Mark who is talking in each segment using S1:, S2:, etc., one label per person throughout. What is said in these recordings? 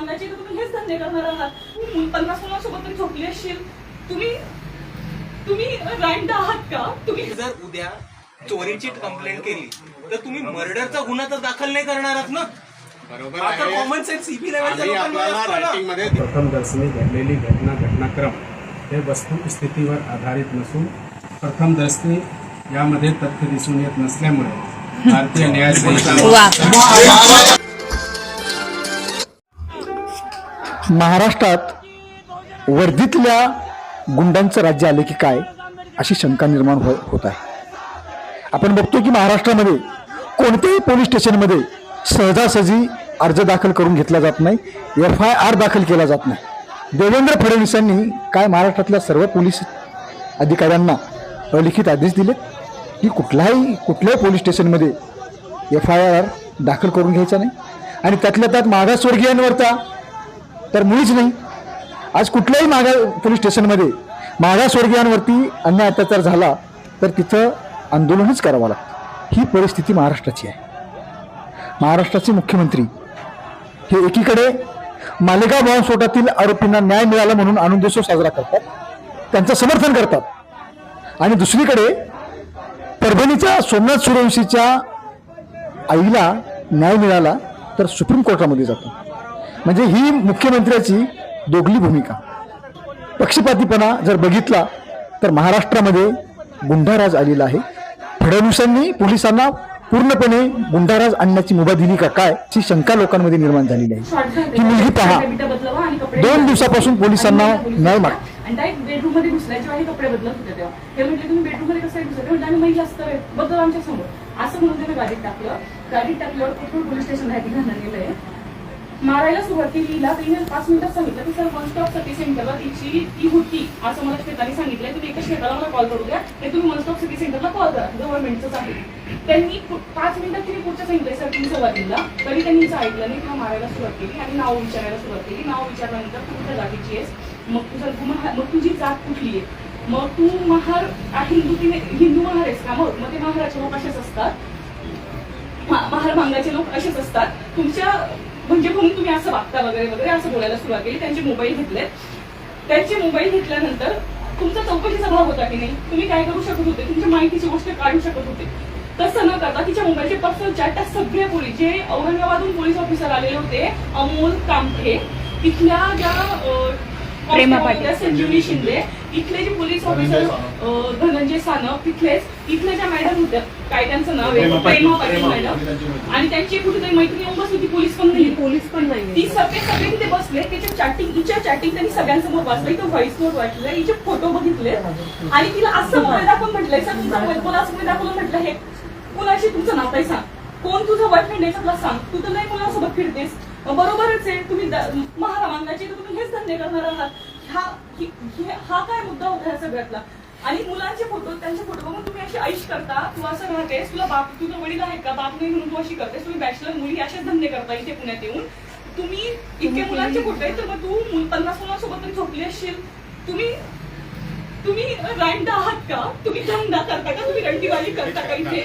S1: मागण्याची तर तुम्ही हेच धंदे करणार आहात. तुम्ही पन्नास मुलांसोबत तरी झोपली असशील. तुम्ही तुम्ही रँड आहात का? तुम्ही
S2: जर उद्या चोरीची कंप्लेंट केली तर तुम्ही मर्डरचा गुन्हा तर दाखल नाही करणार आहात ना?
S3: बरोबर
S2: आता कॉमन सेन्स सीपी लेवलच्या
S4: प्रथम दर्शनी घडलेली घटना घटनाक्रम हे वस्तुस्थितीवर आधारित नसून प्रथम दर्शनी यामध्ये तथ्य दिसून येत नसल्यामुळे भारतीय न्याय संहिता
S5: महाराष्ट्रात वर्धीतल्या गुंडांचं राज्य आले की काय अशी शंका निर्माण हो होत आहे. आपण बघतो की महाराष्ट्रामध्ये कोणत्याही पोलीस स्टेशनमध्ये सहजासहजी अर्ज दाखल करून घेतला जात नाही एफ आय आर दाखल केला जात नाही. देवेंद्र फडणवीसांनी काय महाराष्ट्रातल्या सर्व पोलीस अधिकाऱ्यांना अलिखित आदेश दिले की कुठलाही कुठल्याही पोलीस स्टेशनमध्ये एफ आय आर दाखल करून घ्यायचा नाही. आणि त्यातल्या त्यात मागासवर्गीयांवरचा तर मुळीच नाही. आज कुठल्याही मागा पोलीस स्टेशनमध्ये मागासवर्गीयांवरती अन्याय अत्याचार झाला तर तिथं आंदोलनच करावं लागतं. ही परिस्थिती महाराष्ट्राची आहे. महाराष्ट्राचे मुख्यमंत्री हे एकीकडे मालेगाव बॉम्बस्फोटातील आरोपींना न्याय मिळाला म्हणून आनंदोत्सव साजरा करतात त्यांचं समर्थन करतात आणि दुसरीकडे परभणीच्या सोमनाथ सूर्यवंशीच्या आईला न्याय मिळाला तर सुप्रीम कोर्टामध्ये जातो. म्हणजे ही मुख्यमंत्र्याची दोघली भूमिका. पक्षपातीपणा जर बघितला तर महाराष्ट्रामध्ये गुंडाराज आलेला आहे. फडणवीसांनी पोलिसांना पूर्णपणे गुंडाराज आणण्याची मुभा दिली का काय? ची शंका लोकांमध्ये निर्माण झालेली आहे. ही मुलगी पहा दोन दिवसापासून पोलिसांना न्याय माग
S1: बेडरूममध्ये घुसल्याच्या वेळी कपडे बदलत होते तेव्हा. हे तुम्ही बेडरूममध्ये कसं घुसले? म्हणजे आम्ही महिला असतं बदल आमच्यासमोर. असं म्हणून मारायला सुरुवात केली हिला तिने पाच मिनिटात सांगितलं. की सर वन स्टॉप सिटी सेंटरला तिची ती होती. असं मला श्वेताने सांगितलंय. तुम्ही एका श्वेताला मला कॉल करू द्या. ते तुम्ही वन स्टॉप सिटी सेंटरला कॉल करा. गव्हर्नमेंटचंच आहे. त्यांनी पाच मिनिटात तिने पुढच्या सांगितलं सर तुम्ही सुरुवातीला तरी त्यांनी हिचं ऐकलं नाही. तिला मारायला सुरुवात केली आणि नाव विचारायला सुरुवात केली. नाव विचारल्यानंतर तू कुठल्या जातीची आहेस? मग तुझं तू महा- मग तुझी जात कुठली आहे? मग तू महार हिंदू तिने हिंदू महार आहेस का मग? मग ते महाराचे लोक असेच असतात. महार भांगाचे लोक असेच असतात. तुमच्या म्हणजे म्हणून तुम्ही असं वागता वगैरे वगैरे असं बोलायला सुरुवात केली. त्यांचे मोबाईल घेतले त्यांचे मोबाईल घेतल्यानंतर तुमचा चौकशीचा भाग होता की नाही? तुम्ही काय करू शकत होते? तुमच्या माहितीची गोष्ट काढू शकत होते. तसं न करता तिच्या मोबाईलचे पर्सनल चॅट त्या सगळे पोलीस जे औरंगाबादहून पोलीस ऑफिसर आलेले होते अमोल कामठे तिथल्या ज्या संजीवनी शिंदे इथले जे पोलीस ऑफिसर धनंजय सानप तिथलेच इथल्या ज्या मॅडम होत्या काय त्यांचं नाव आहे? प्रेमा पाटील. मॅडम आणि त्यांची कुठेतरी मैत्रिणी बसली पोलीस पण नाही ती सगळे सगळे तिथे बसले त्याच्या चॅटिंग हिच्या चॅटिंग त्यांनी सगळ्यांसमोर वाचलं इथं व्हॉइस नोट वाचलं हिचे फोटो बघितले. आणि तिला असं मोबाईल दाखवून म्हटलंय सर तुमचा मोबाईल असं मोबाईल दाखवलं म्हटलं हे कुणाशी तुमचं नातं आहे सांग. कोण तुझं बॉयफ्रेंड आहे सगळं सांग. तू तर नाही मुलासोबत फिरतेस. बरोबरच आहे. तुम्ही द- महारा मागण्याचे तर तुम्ही हेच धंदे करणार आहात. हा हि- हि- हा काय मुद्दा होता ह्या सगळ्यातला? आणि मुलांचे फोटो त्यांचे फोटो बघून तुम्ही अशी ऐश करता तू असं राहतेस तुला बाप तुझं वडील आहेत का? बाप नाही म्हणून तू अशी करतेस तुम्ही बॅचलर मुली असेच धंदे करता इथे पुण्यात येऊन. तुम्ही इतके मुलांचे फोटो आहेत तर मग तू मुल- पन्नास मुलांसोबत तरी झोपली असशील. तुम्ही तुम्ही रँड आहात का? तुम्ही धंदा करता का? तुम्ही रंडीवाली करता का इथे?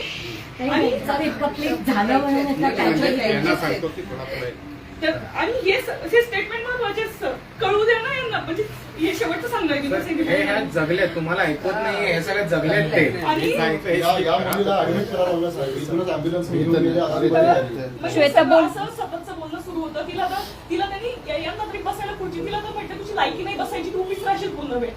S1: आणि
S6: झालं म्हणून
S1: तर- आणि हे स- हे स्टेटमेंट महत्त्वाचे. कळू दे ना यांना. म्हणजे हे शेवटचं सांगाय मी
S7: हे ह्या जगले तुम्हाला ऐकत नाही हे सगळे जगलेत ते.
S1: आणि
S6: श्वेता बोल.
S1: असं सततचं बोलणं सुरू होतं. तिला तर तिला त्यांनी या- यांना तरी बसायला खुर्ची तिला तर म्हटलं तुझी लायकी नाही बसायची तू उभीच राहशील पूर्ण वेळ.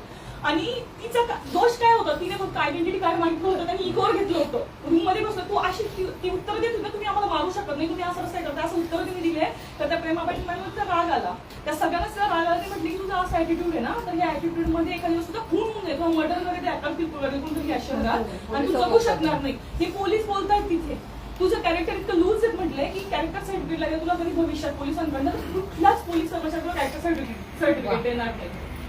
S1: आणि तिचा दोष काय होता? तिने फक्त आयडेंटिटी कार्ड मागितलं होतं त्यांनी इकोवर घेतलं होतं. रूममध्ये बसलं. तू अशी ती उत्तर देत होती तुम्ही आम्हाला मारू शकत नाही. तुम्ही असं कसं करता असं उत्तर तिने दिले. तर त्या प्रेमा पाटील मॅडमचा राग आला. त्या सगळ्यांना राग आला. ते म्हटली की तुझा असा ऍटिट्यूड आहे ना तर या ऍटिट्यूडमध्ये एखाद्या तुझा खून होऊन जाईल. मर्डर ते अटक वगैरे कोणतरी या शहरात. आणि तू जगू शकणार नाही. हे पोलीस बोलतायत तिथे. तुझं कॅरेक्टर इतकं लूज आहेत म्हटलंय की कॅरेक्टर सर्टिफिकेट लागेल तुला कधी भविष्यात पोलिसांकडनं. कुठल्याच पोलीस कर्मचाऱ्याला कॅरेक्टर सर्टिफिकेट सर्टिफिकेट देणार नाही.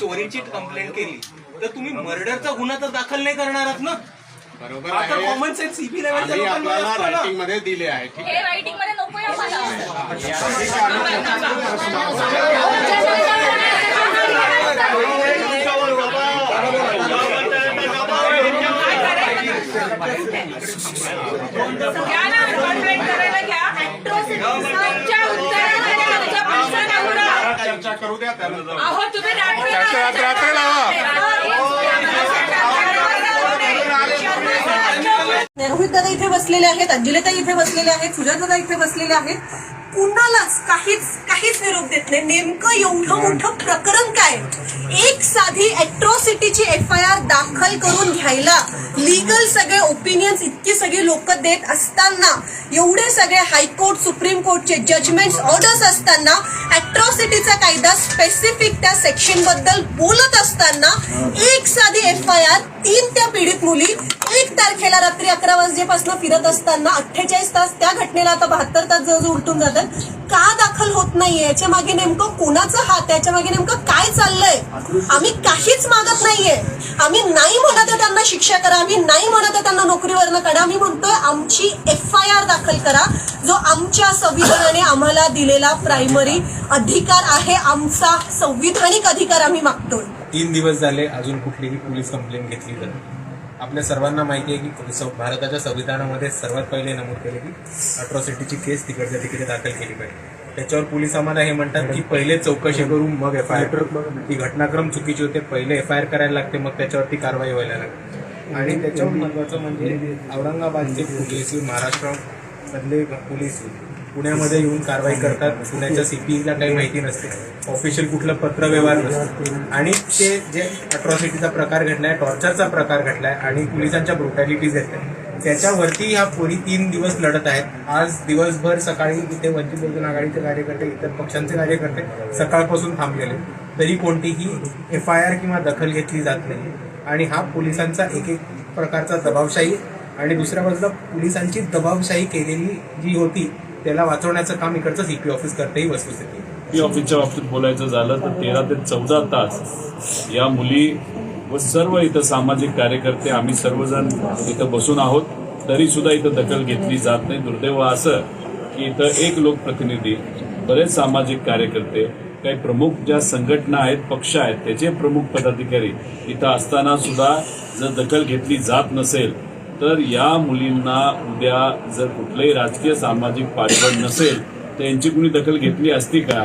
S2: चोरीची कंप्लेंट केली तर तुम्ही मर्डरचा गुन्हा तर दाखल नाही करणार आहात ना?
S3: बरोबर
S2: आता
S3: आहे.
S2: कॉमन सेन्स सीबी लेवलच्या
S3: आम्ही
S2: लोकांना
S3: आपल्याला
S2: असतं ना.
S3: रायटिंगमध्ये दिले आहे ठीक आहे.
S6: रायटिंगमध्ये नको आम्हाला
S3: चर्चा करू द्या त्यानंतर
S8: रोहित दादा इथे बसलेले आहेत अंजलिता इथे बसलेले आहेत सुजात दादा इथे बसलेले आहेत. कुणालाच काहीच काहीच निरोप देत नाही. नेमकं एवढं मोठं प्रकरण काय? एक साधी ॲट्रॉसिटीची एफ आय आर दाखल करून घ्यायला लिगल सगळे ओपिनियन्स इतकी सगळी लोक देत असताना एवढे सगळे हायकोर्ट सुप्रीम कोर्टचे जजमेंट्स ऑर्डर्स असताना ॲट्रॉसिटीचा कायदा स्पेसिफिक त्या सेक्शनबद्दल बोलत असताना एक साधी एफ आय आर तीन त्या पीडित मुली एक तारखेला रात्री अकरा वाजेपासून फिरत असताना अठ्ठेचाळीस तास त्या घटनेला आता बहात्तर तास जवळ उलटून जातात. का दाखल होत नाहीये? याच्या मागे नेमकं कोणाचा हात याच्या मागे नेमकं काय चाललंय? आम्ही काहीच मागत नाहीये. आम्ही नाही म्हणत आहे त्यांना शिक्षा करा आम्ही नाही म्हणत आहे त्यांना नोकरीवरनं काढा. आम्ही म्हणतोय आमची एफ आय आर दाखल करा जो आमच्या संविधानाने आम्हाला दिलेला प्रायमरी अधिकार आहे आमचा संविधानिक अधिकार आम्ही मागतोय.
S9: तीन दिवस झाले अजून कुठलीही पोलीस कंप्लेंट घेतली तर. आपल्या सर्वांना माहिती आहे की भारताच्या संविधानामध्ये सर्वात पहिले नमूद केले की अट्रॉसिटीची केस तिकडच्या तिकडे दाखल केली पाहिजे. त्याच्यावर पोलीस आम्हाला हे म्हणतात की पहिले चौकशी करून मग एफ आय आर ती घटनाक्रम चुकीची होते पहिले एफ आय आर करायला लागते मग त्याच्यावरती कारवाई व्हायला लागते. आणि त्याच्यावर महत्वाचं म्हणजे औरंगाबादचे पोलीस महाराष्ट्रामधले पोलीस पुण्यामध्ये येऊन कारवाई करतात. पुण्याच्या सीपीला काही माहिती नसते. ऑफिशियल कुठलं पत्र व्यवहार नसतो. आणि ते जे अट्रॉसिटीचा प्रकार घडलाय टॉर्चरचा प्रकार घडलाय आणि पोलिसांच्या ब्रुटॅलिटीज आहेत. त्याच्यावरती ह्या पोरी तीन दिवस लढत आहेत. आज दिवसभर सकाळी इथे वंचित बहुजन आघाडीचे कार्यकर्ते इतर पक्षांचे कार्यकर्ते सकाळपासून थांबलेले तरी कोणतीही एफ आय आर किंवा दखल घेतली जात नाही. आणि हा पोलिसांचा एक एक प्रकारचा दबावशाही आणि दुसऱ्या बाजूला पोलिसांची दबावशाही केलेली जी होती त्याला वाचवण्याचं काम इकडचं सीपी ऑफिस करते ही वस्तुस्थिती
S10: पी ऑफिसच्या बाबतीत बोलायचं झालं तर तेरा ते चौदा तास या मुली व सर्व इथं सामाजिक कार्यकर्ते आम्ही सर्वजण इथं बसून आहोत. तरी सुद्धा इथं दखल घेतली जात नाही. दुर्दैव असं की इथं एक लोकप्रतिनिधी बरेच सामाजिक कार्यकर्ते काही प्रमुख ज्या संघटना आहेत पक्ष आहेत त्याचे प्रमुख पदाधिकारी इथं असताना सुद्धा जर दखल घेतली जात नसेल तर या मुलींना उद्या जर कुठलंही राजकीय सामाजिक पाठबळ नसेल तर यांची कुणी दखल घेतली असती का?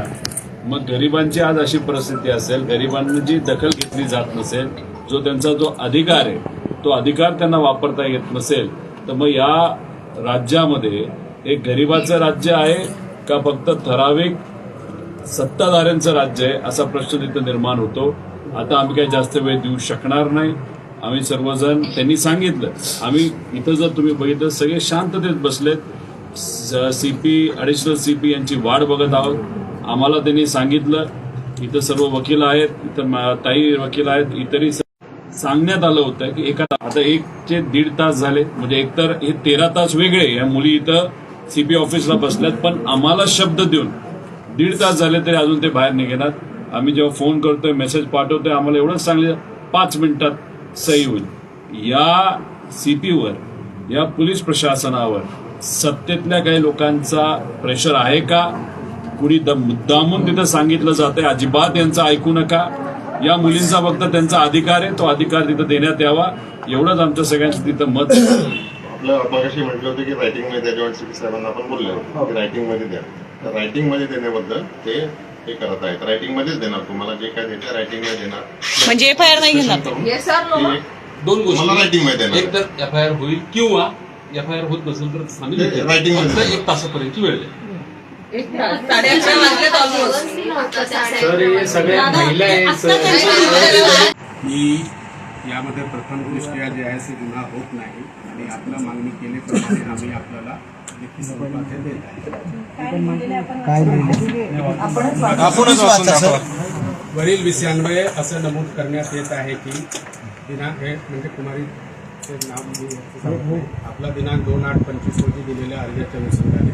S10: मग गरिबांची आज अशी परिस्थिती असेल गरिबांची दखल घेतली जात नसेल जो त्यांचा जो अधिकार आहे तो अधिकार त्यांना वापरता येत नसेल तर मग या राज्यामध्ये एक गरिबाचं राज्य आहे का फक्त ठराविक सत्ताधाऱ्यांचं राज्य आहे असा प्रश्न तिथं निर्माण होतो. आता आम्ही काही जास्त वेळ देऊ शकणार नाही. आम्ही सर्वजण त्यांनी सांगितलं आम्ही इथं जर तुम्ही बघितलं सगळे शांततेत बसलेत. सीपी ॲडिशनल सीपी यांची वाट बघत आहोत. आम्हाला त्यांनी सांगितलं इथं सर्व वकील आहेत इथं ताई वकील आहेत इतरही सांगण्यात आलं होतं की एका आता एक ते दीड तास झाले. म्हणजे एकतर हे तेरा तास वेगळे या मुली इथं सीपी ऑफिसला बसल्यात पण आम्हाला शब्द देऊन दीड तास झाले तरी अजून ते बाहेर निघेनात आम्ही जेव्हा फोन करतोय मेसेज पाठवतोय आम्हाला एवढंच सांगले पाच मिनिटात सही होईल. या सीपीवर या पोलीस प्रशासनावर सत्तेतल्या काही लोकांचा प्रेशर आहे का? कुणी द- मुद्दामून तिथं सांगितलं जातंय. अजिबात यांचं ऐकू नका. या मुलींचा फक्त त्यांचा अधिकार आहे तो अधिकार तिथं देण्यात यावा. एवढंच आमच्या सगळ्यांचं तिथं मत आहे.
S11: आपलं मगाशी म्हटलं होतं की रायटिंगमध्ये जॉईंट सिटी साहेबांना आपण बोलले की रायटिंगमध्ये द्या. तर रायटिंगमध्ये देण्याबद्दल ते हे करत आहेत. रायटिंग मध्येच देणार तुम्हाला जे काय देते रायटिंगमध्ये देणार.
S6: म्हणजे एफ आय आर नाही घेणार.
S12: दोन
S11: मला रायटिंगमध्ये
S12: एक
S11: देणार.
S12: तर एफ आय आर होईल किंवा एफ आय आर होत नसेल तर आम्ही
S11: ते
S12: देतो.
S11: writing मध्ये
S12: फक्त
S11: देणार.
S12: एक तासापर्यंतची वेळ द्या.
S8: साडे अकरा वाजलेत
S7: हे महिला
S4: की यामध्ये प्रथम दृष्ट्या जे आहे ते गुन्हा होत नाही आणि आपल्या मागणी केल्याप्रमाणे आम्ही आपल्याला लेखी स्वरूपात हे देत आहे.
S5: काय
S9: आपणच वाचून दाखवा.
S4: वरील विषयांन्वये असं नमूद करण्यात येत आहे की दिनांक हे म्हणजे कुमारी चे नाव मी सांगतो. आपला दिनांक दोन आठ पंचवीस रोजी दिलेल्या अर्जाच्या अनुषंगाने.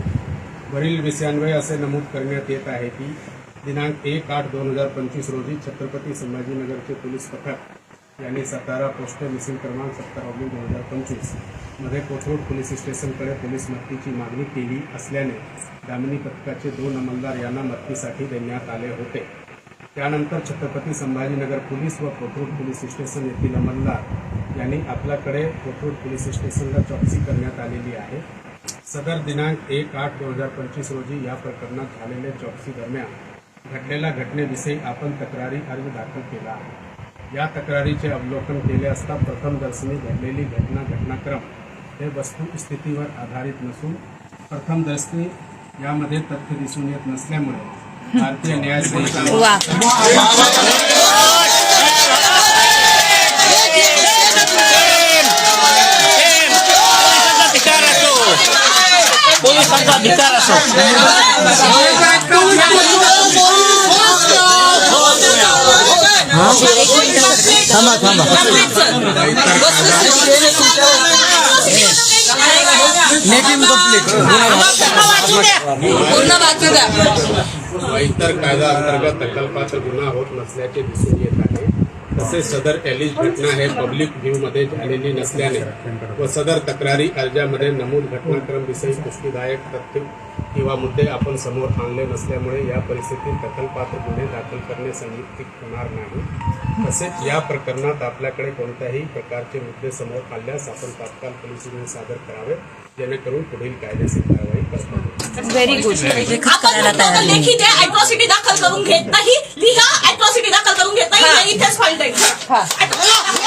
S4: वरील विषयांवर असे नमूद करण्यात येत आहे की दिनांक एक आठ दोन हजार पंचवीस रोजी छत्रपती संभाजीनगरचे पोलीस पथक यांनी सातारा पोस्टल मिसिंग क्रमांक सत्तर दोन हजार पंचवीसमध्ये कोथरूड पोलीस स्टेशनकडे पोलीस मदतीची मागणी केली असल्याने दामिनी पथकाचे दोन अंमलदार यांना मदतीसाठी देण्यात आले होते. त्यानंतर छत्रपती संभाजीनगर पोलीस व कोथरूड पोलीस स्टेशन येथील अंमलदार यांनी आपल्याकडे कोथरूड पोलीस स्टेशनला चौकशी करण्यात आलेली आहे. सदर दिनांक एक आठ दोन हजार पंचवीस रोजी या प्रकरणात झालेल्या चौकशी दरम्यान घडलेल्या घटनेविषयी आपण तक्रारी अर्ज दाखल केला आहे. या तक्रारीचे अवलोकन केले असता प्रथमदर्शनी घडलेली घटना घटनाक्रम हे वस्तुस्थितीवर आधारित नसून प्रथमदर्शनी यामध्ये तथ्य दिसून येत नसल्यामुळे भारतीय न्याय संहिता
S2: पोलिसांचा अधिकार असो.
S5: थांबा थांबा
S6: पूर्ण बाकी द्या.
S4: इतर कायदा अंतर्गत दखलपात्र गुन्हा होत नसल्याचे दिसून येत आहे. तसेच सदर एलिज घटना हे पब्लिक व्ह्यू मध्ये झालेली नसल्याने व सदर तक्रारी अर्जामध्ये नमूद घटनाक्रम विषयी पुष्टीदायक तथ्य किंवा मुद्दे आपण समोर आणले नसल्यामुळे या परिस्थितीत दखलपात्र गुन्हे दाखल करणे संयुक्तिक होणार नाही. तसेच या प्रकरणात आपल्याकडे कोणत्याही प्रकारचे मुद्दे समोर आल्यास आपण तात्काळ पोलीस गुन्हे सादर करावे जेणेकरून पुढील कायदेशीर कारवाई करता येईल.
S6: व्हेरी गुड
S8: आपण म्हणतो तर लेखी ते अॅट्रॉसिटी दाखल करून घेत नाही. लिहा करून घेत नाही हे इथेच फॉल्ट आहे